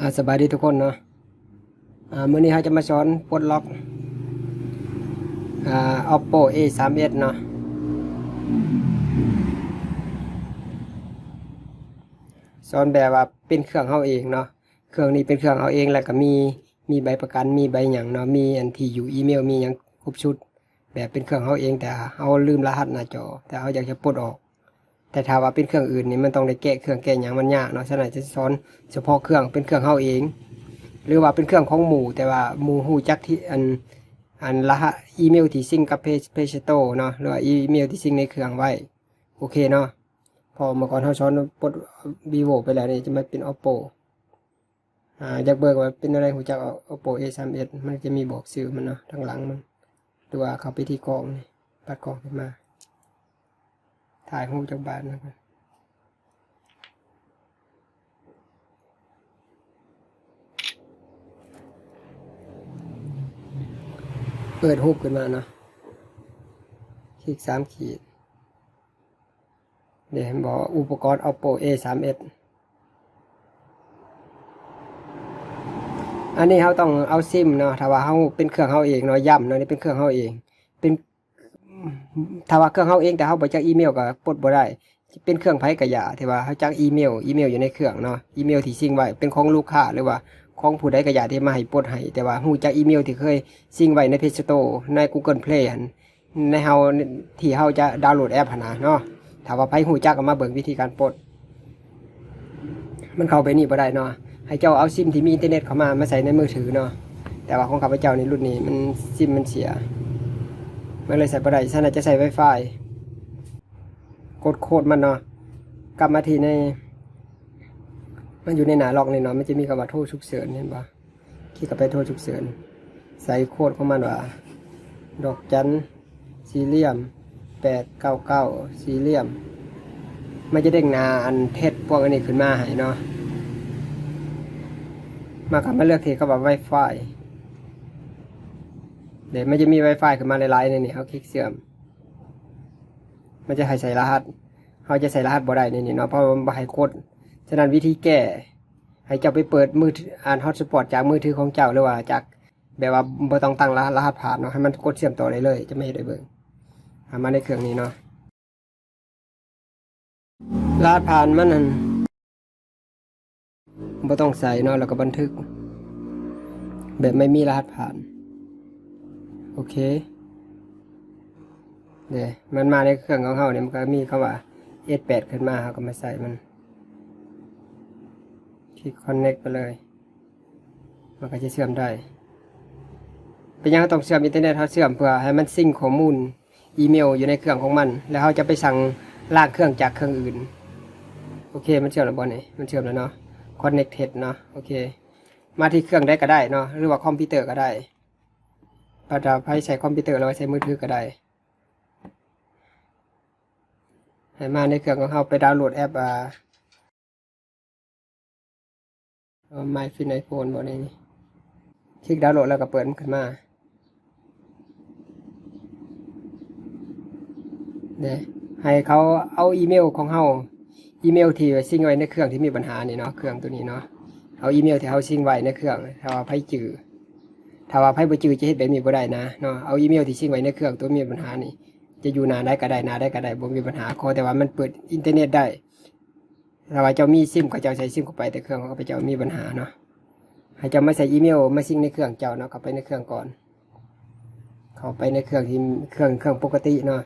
อ่าสบายดีทุกคนเนาะอ่ามื้อนี้เราจะมาสอนปลดล็อกอ่า Oppo A31 เนาะสอนแบบว่าเป็นเครื่องเฮาเองเนาะเครื่องนี้เป็นเครื่องเฮาเองแล้วก็มีมีใบประกันมีใบหยังเนาะมีอันที่อยู่อีเมลมีหยังครบชุด แบบเป็นเครื่องเฮาเองแต่เฮาลืมรหัสหน้าจอ แต่เฮาอยากจะปลดออก แต่ถ้าว่าเป็นเครื่องอื่นนี่มันต้องได้แกะเครื่องแกะหยังมันยากเนาะฉะนั้นจะสอนเฉพาะเครื่องเป็นเครื่องเฮาเอง หรือว่าเป็นเครื่องของหมู่ แต่ว่าหมู่ฮู้จักที่อันอันรหัสอีเมลที่ซิงกับเพจเพจโตเนาะหรือว่าอีเมลที่ซิงในเครื่องไว้โอเคเนาะพอเมื่อก่อนเขาสอนปด vivo ไปแล้วนี่จะมาเป็น oppo อ่าอยากเบิกว่าเป็นอะไรหูจัก oppo a31 มันจะมีบอกชื่อมันเนาะทางหลังมันหรือว่าเขาไปที่กองนี่ปัดกองขึ้นมา ถ่ายรูจากบ้านนะครับเปิดรูขึ้นมาเนาะคลิกสามขีด เดี๋ยวบอกอุปกรณ์ oppo a 3 s อันนี้เขาต้องเอาซิมเนาะถ้าว่าเขาเป็นเครื่องเขาเองเนาะย้ำเนาะนี่เป็นเครื่องเขาเอง เป็น ถ้าว่าเครื่องเขาเองแต่เขาบ่จักอีเมลก็ปลดบ่ได้เป็นเครื่องไผกระยาที่ว่าเขาจักอีเมล อีเมลอยู่ในเครื่องเนาะอีเมลที่ซิ่งไว้เป็นของลูกค้าหรือว่าของผู้ใดกระยาที่มาให้ปลดให้แต่ว่าฮู้จักอีเมลที่เคยซิ่งไว้ใน Play Store ใน Google Play หั่นในเฮาที่เฮาจะดาวน์โหลดแอปหั่นนะเนาะถ้าว่าไผฮู้จักก็มาเบิ่งวิธีการปลด มันเข้าไปนี่บ่ได้เนาะให้เจ้าเอาซิมที่มีอินเทอร์เน็ตเข้ามามาใส่ในมือถือเนาะแต่ว่าของข้าพเจ้าในรุ่นนี้มันซิมมันเสีย มันเลยใส่บ่ได้ฉะนั้นจะใส่ Wi-Fi กดโคดมันเนาะกลับมาที่ใน มันอยู่ในหนาล็อกนี่เนาะมันจะมีคำว่าโทรฉุกเฉินเห็นปะคลิกเข้าไปโทรฉุกเฉินใส่โคดของมันว่า ดอกจันสี่เหลี่ยมแปดเก้าเก้าสี่เหลี่ยม มันจะเด้งนาอันเทศพวกอันนี้ขึ้นมาให้เนาะมากับมาเลือกที่เขาบอก Wi-Fi เดี๋ยวมันจะมี Wi-Fi ขึ้นมาหลายๆในนี่เขาคลิกเสื่อม มันจะให้ใส่รหัสเขาจะใส่รหัสบ่ได้ในนี่เนาะเพราะมันบ่ให้กดฉะนั้นวิธีแก้ ให้เจ้าไปเปิดมือถืออ่านฮอตสปอตจากมือถือของเจ้าหรือว่าจากแบบว่าบ่ต้องตั้งรหัสรหัสผ่านเนาะให้มันกดเชื่อมต่อได้เลย จะไม่ได้เบิ่งหามาในเครื่องนี้เนาะรหัสผ่านมันนั่นบ่ต้องใส่เนาะแล้วก็บันทึก แบบไม่มีรหัสผ่าน โอเคเดี๋ยวมันมาในเครื่องของเขาเนี่ยมันก็มีคำว่า S8 ขึ้นมาเขาก็มาใส่มัน คลิก connect ไปเลย มันก็จะเชื่อมได้เป็นยังไงต้องเชื่อมอินเทอร์เน็ตเขาเชื่อมเพื่อให้มันซิ่งข้อมูลอีเมลอยู่ในเครื่องของมัน แล้วเขาจะไปสั่งลากเครื่องจากเครื่องอื่น โอเค มันเชื่อมแล้วบอลนี่มันเชื่อมแล้วเนาะ connected เนาะ โอเค มาที่เครื่องได้ก็ได้เนาะ หรือว่าคอมพิวเตอร์ก็ได้ ถ้าจะให้ใช้คอมพิวเตอร์หรือว่าใช้มือถือก็ได้ให้มาในเครื่องของเขาไปดาวน์โหลดแอปอ่า My Fin iPhone บ่ได้นี่คลิกดาวน์โหลดแล้วก็เปิดมันขึ้นมาเดี๋ยให้เขาเอาอีเมลของเขาอีเมลที่ซิงไว้ในเครื่องที่มีปัญหานี่เนาะเครื่องตัวนี้เนาะเอาอีเมลที่เขาซิงไว้ในเครื่องถ้าว่าไพ่จือ ถ้าว่าไพ่บ่จือจะเฮ็ดแบบนี้บ่ได้นะเนาะเอาอีเมลที่ซิงไว้ในเครื่องตัวมีปัญหานี่ จะอยู่นานได้ก็ได้นานได้ก็ได้บ่มีปัญหาขอแต่ว่ามันเปิดอินเทอร์เน็ตได้ถ้าว่าเจ้ามีซิมก็เจ้าใช้ซิมเข้าไปแต่เครื่องของเขาไปเจ้ามีปัญหาเนาะให้เจ้ามาใส่อีเมลมาซิงในเครื่องเจ้าเนาะเข้าไปในเครื่องก่อน เข้าไปในเครื่องที่เครื่องเครื่องปกติเนาะ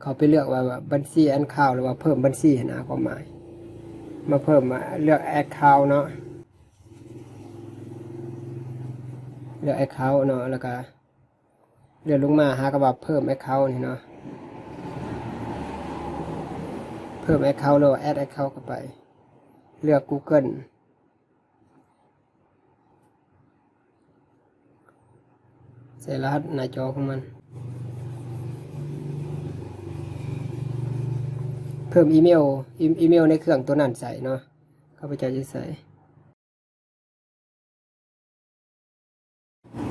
เขาไปเลือกว่าบัญชีอันข่าวหรือว่าเพิ่มบัญชีนะความหมาย มาเพิ่มมาเลือกแอคเคาท์เนาะ เลือกแอคเคาท์เนาะแล้วก็เลื่อนลงมาหากระว่าเพิ่มแอคเคาท์นี่เนาะเพิ่มแอคเคาท์แล้วแอดแอคเคาท์เข้าไป เลือก Google ใส่รหัสหน้าจอของมัน เพิ่มอีเมลอีอีเมลในเครื่องตัวนั้นใส่เนาะข้าพเจ้าจะใส่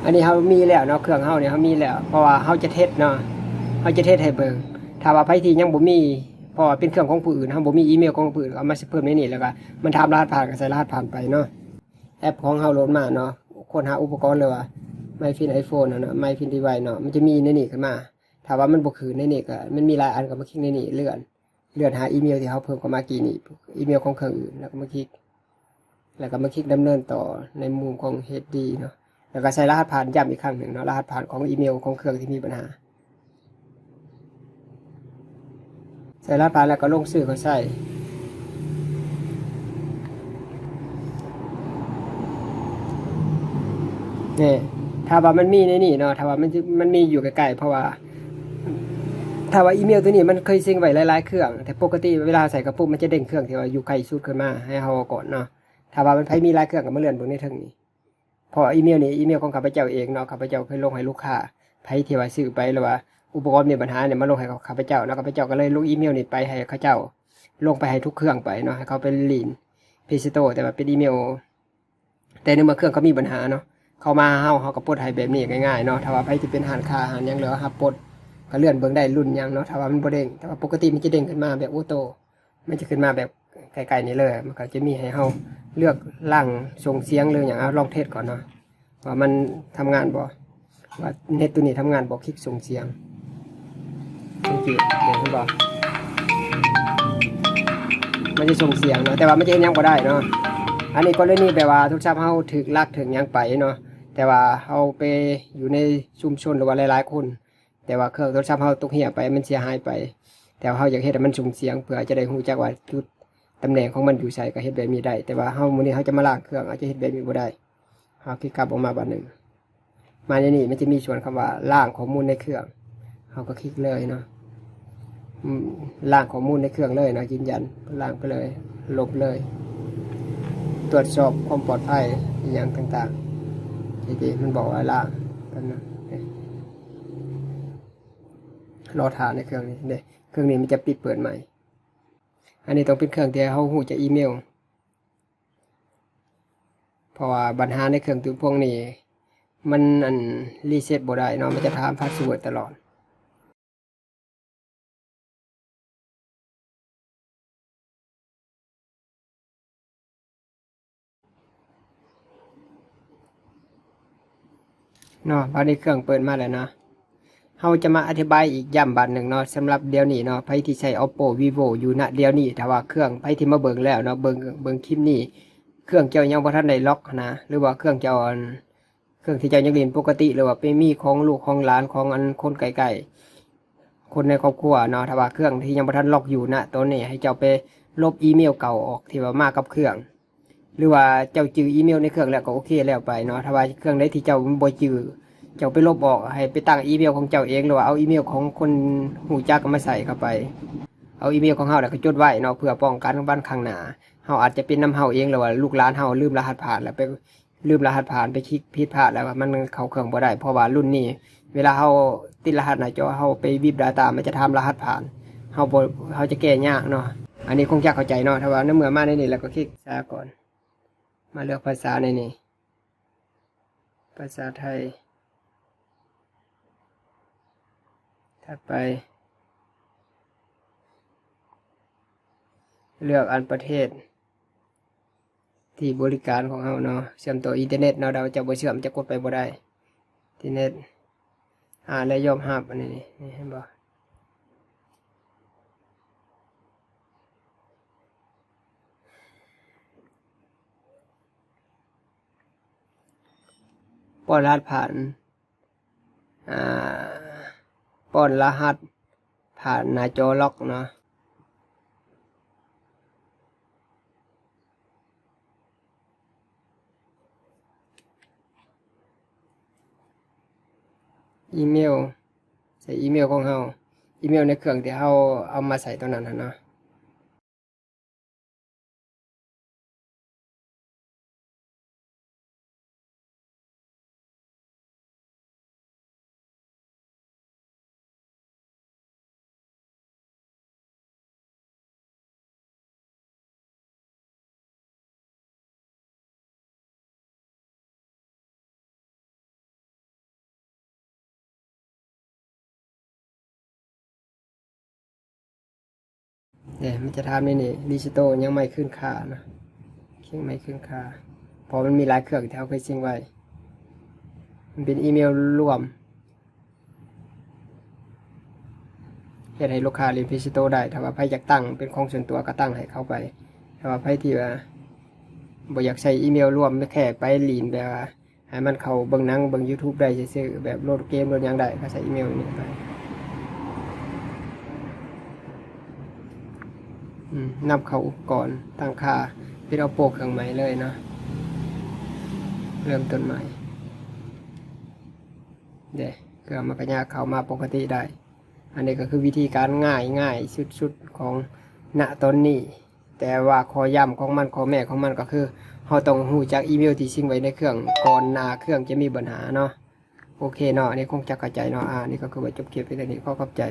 อันนี้เขามีแล้วเนาะเครื่องเขาเนี่ยเขามีแล้ว เพราะว่าเขาจะเทสเนาะเขาจะเทสให้เบิ่งถ้าว่าไผที่ยังบ่มีเพราะว่าเป็นเครื่องของผู้อื่นเฮาบ่มีอีเมลของผู้อื่นเอามาเพิ่มในนี้แล้วก็มันทำรหัสผ่านก็ใส่รหัสผ่านไปเนาะแอปของเฮาโหลดมาเนาะคนหาอุปกรณ์เลยว่า My Fin iPhone น่ะเนาะ My Fin Device เนาะมันจะมีในนี้ขึ้นมาถ้าว่ามันบ่คือในนี้ก็มันมีหลายอันก็มาคลิกในนี้เลื่อนเลื่อนหาอีเมลที่เฮาเพิ่มเข้ามากี่นี้อีเมลของเครื่องอื่นแล้วก็มาคลิก แล้วก็มาคลิกดำเนินต่อในมุมของ HD เนาะ แล้วก็ใส่รหัสผ่านย้ำอีกครั้งหนึ่งเนาะรหัสผ่านของอีเมลของเครื่องที่มีปัญหาใส่รหัสผ่านแล้วก็ลงชื่อเขาใส่นี่ถ้าว่ามันมีในนี่เนาะถ้าว่ามันมันมีอยู่ใกล้ๆเพราะว่า ถ้าว่าอีเมลตัวนี้มันเคยซิงไว้หลายๆเครื่อง แต่ปกติเวลาใส่กระปุกมันจะเด้งเครื่องที่ว่าอยู่ไกลสุดขึ้นมาให้เฮาก่อนเนาะถ้าว่ามันไผมีหลายเครื่องก็มาเลื่อนบนในเทิงนี้ พออีเมลนี่อีเมลของข้าพเจ้าเองเนาะข้าพเจ้าเคยลงให้ลูกค้าไผที่ว่าซื้อไปหรือว่า อุปกรณ์มีปัญหาเนี่ยมาลงให้ข้าพเจ้าเนาะข้าพเจ้าก็เลยลงอีเมลนี่ไปให้เขาเจ้า ลงไปให้ทุกเครื่องไปเนาะให้เขาเป็นลีนพิซิโตแต่ว่าเป็นอีเมล แต่ในเมื่อเครื่องเขามีปัญหาเนาะเขามาเฮาเฮาก็ปลดให้แบบนี้ง่ายๆเนาะถ้าว่าไผที่เป็นหานคาหานยังเหลือฮับปลดก็เลื่อนเบิ่งได้รุ่นยังเนาะถ้าว่ามันบ่เด้งแต่ว่าปกติมันจะเด้งขึ้นมาแบบออโต้มันจะขึ้นมาแบบ ไกลๆนี่เลย มันก็จะมีให้เฮาเลือกล่างส่งเสียงเลยอย่างเอาลองเทสก่อนเนาะว่ามันทำงานบ่ว่าเน็ตตัวนี้ทำงานบ่คลิกส่งเสียงสังเกตเห็นบ่มันจะส่งเสียงเนาะแต่ว่ามันจะเห็นยังบ่ได้เนาะอันนี้กรณีแบบว่าทุกชาติเฮาถึกลักถึงยังไปเนาะแต่ว่าเฮาไปอยู่ในชุมชนหรือว่าหลายๆคน แต่ว่าเครื่องโทรศัพท์เฮาตกเหี่ยไปมันเสียหายไป แต่ว่าเฮาอยากเฮ็ดให้มันส่งเสียงเพื่อจะได้รู้จักว่าจุด ตำแหน่งของมันอยู่ใส่ก็เฮ็ดแบบนี้ได้ แต่ว่าเฮามื้อนี้เฮาจะมาล้างเครื่องอาจจะเฮ็ดแบบนี้บ่ได้เฮาคลิกกลับออกมาบัดหนึ่งมาในนี้มันจะมีส่วนคำว่าล้างข้อมูลในเครื่องเฮาก็คลิกเลยเนาะล้างข้อมูลในเครื่องเลยเนาะยืนยันล้างไปเลย ลบเลย ตรวจสอบความปลอดภัยอย่างต่างๆทีๆมันบอกว่าล้างกันนะรอทานในเครื่องนี้เด้เครื่องนี้มันจะปิดเปิดใหม่ อันนี้ต้องเป็นเครื่องที่เขาหูจะอีเมล เพราะว่าปัญหาในเครื่องตัวพวกนี้ มันอันรีเซ็ตบ่ได้เนาะมันจะถามพาสเวิร์ดตลอดเนาะพอนี้เครื่องเปิดมาแล้วเนาะ เราจะมาอธิบายอีกย้ำบัดหนึ่งเนาะสำหรับเดี๋ยวนี้เนาะไผที่ใช้ Oppo Vivo อยู่ณเดี๋ยวนี้ถ้าว่าเครื่องไผที่มาเบิ่งแล้วเนาะเบิ่งเบิ่งคลิปนี้ เครื่องเจ้ายังบ่ทันได้ล็อกนะหรือว่าเครื่องเจ้าเครื่องที่เจ้ายังเรียนปกติหรือว่าเป็นมีของลูกของหลานของอันคนไกลๆคนในครอบครัวเนาะถ้าว่าเครื่องที่ยังบ่ทันล็อกอยู่ณตอนนี้ให้เจ้าไปลบอีเมลเก่าออกที่ว่ามากับเครื่อง หรือว่าเจ้าจืออีเมลในเครื่องแล้วก็โอเคแล้วไปเนาะถ้าว่าเครื่องใดที่เจ้าบ่จือ เจ้าไปลบออกให้ไปตั้งอีเมลของเจ้าเองหรือว่าเอาอีเมลของคนหูจักมาใส่เข้าไป เอาอีเมลของเฮาแล้วก็จดไว้เนาะเพื่อป้องกันบ้านข้างหน้าเฮาอาจจะเป็นน้ำเฮาเองหรือว่าลูกหลานเฮาลืมรหัสผ่านแล้วไปลืมรหัสผ่านไปคลิกผิดพลาดแล้วว่ามันเข้าเครื่องบ่ได้เพราะว่ารุ่นนี้ เวลาเฮาติดรหัสหน้าจอเฮาไปบีบ Data มันจะทำรหัสผ่านเฮาบ่เฮาจะแก้ยากเนาะอันนี้คงจะเข้าใจเนาะถ้าว่าในเมื่อมาในนี้แล้วก็คลิกซาก่อน มาเลือกภาษาในนี้ภาษาไทย ถัดไป เลือกอันประเทศ ที่บริการของเราเนาะเชื่อมต่ออินเทอร์เน็ตเนาะเราจะบ่เชื่อมจะกดไปบ่ได้อินเทอร์เน็ตอ่าและยอมรับอันนี้นี่เห็นบ่ปอนรหัสผ่าน อ่า ป้อนรหัส ผ่านหน้าจอล็อกเนาะอีเมล ใส่อีเมลของเราอีเมลในเครื่องที่เราเอามาใส่ตัวนั้นน่ะ เนาะเนี่ยมันจะทำนี่นี่ดิจิโตยังไม่ขึ้นค่านะเคียงไม่ขึ้นค่าเพอมันมีหลายเครื่องที่เขาเคยซิงไว้ มันเป็นอีเมลรวมเฮ็ดให้ลูกค้าเรียนดิจิโตได้ถ้าว่าใครอยากตั้งเป็นของส่วนตัวก็ตั้งให้เขาไปถ้าว่าใครที่ว่าบ่อยากใช้อีเมลรวมไม่แค่ไปลีนแบบว่าให้มันเข้าเบิ่งนังเบิ่ง YouTube ได้ซื่อๆแบบโหลดเกมโหลดยังได้ก็ใช้อีเมลนี้ไป อืม นำเขาอุปกรณ์ตั้งค่าเป็นเอาโปรเครื่องใหม่เลยเนาะเริ่มต้นใหม่ เดี๋ยวเครื่องมันก็ยาเขามาปกติได้ อันนี้ก็คือวิธีการง่ายง่ายสุดๆของณตอนนี้ แต่ว่าข้อย่ำของมันข้อแม่ของมันก็คือเราต้องหูจากอีเมลที่ซิงไว้ในเครื่องก่อนหน้าเครื่องจะมีปัญหาเนาะโอเคเนาะอันนี้คงจะเข้าใจเนาะอ่านี่ก็คือว่าจบเก็บไปแต่นี้ขอขอบใจ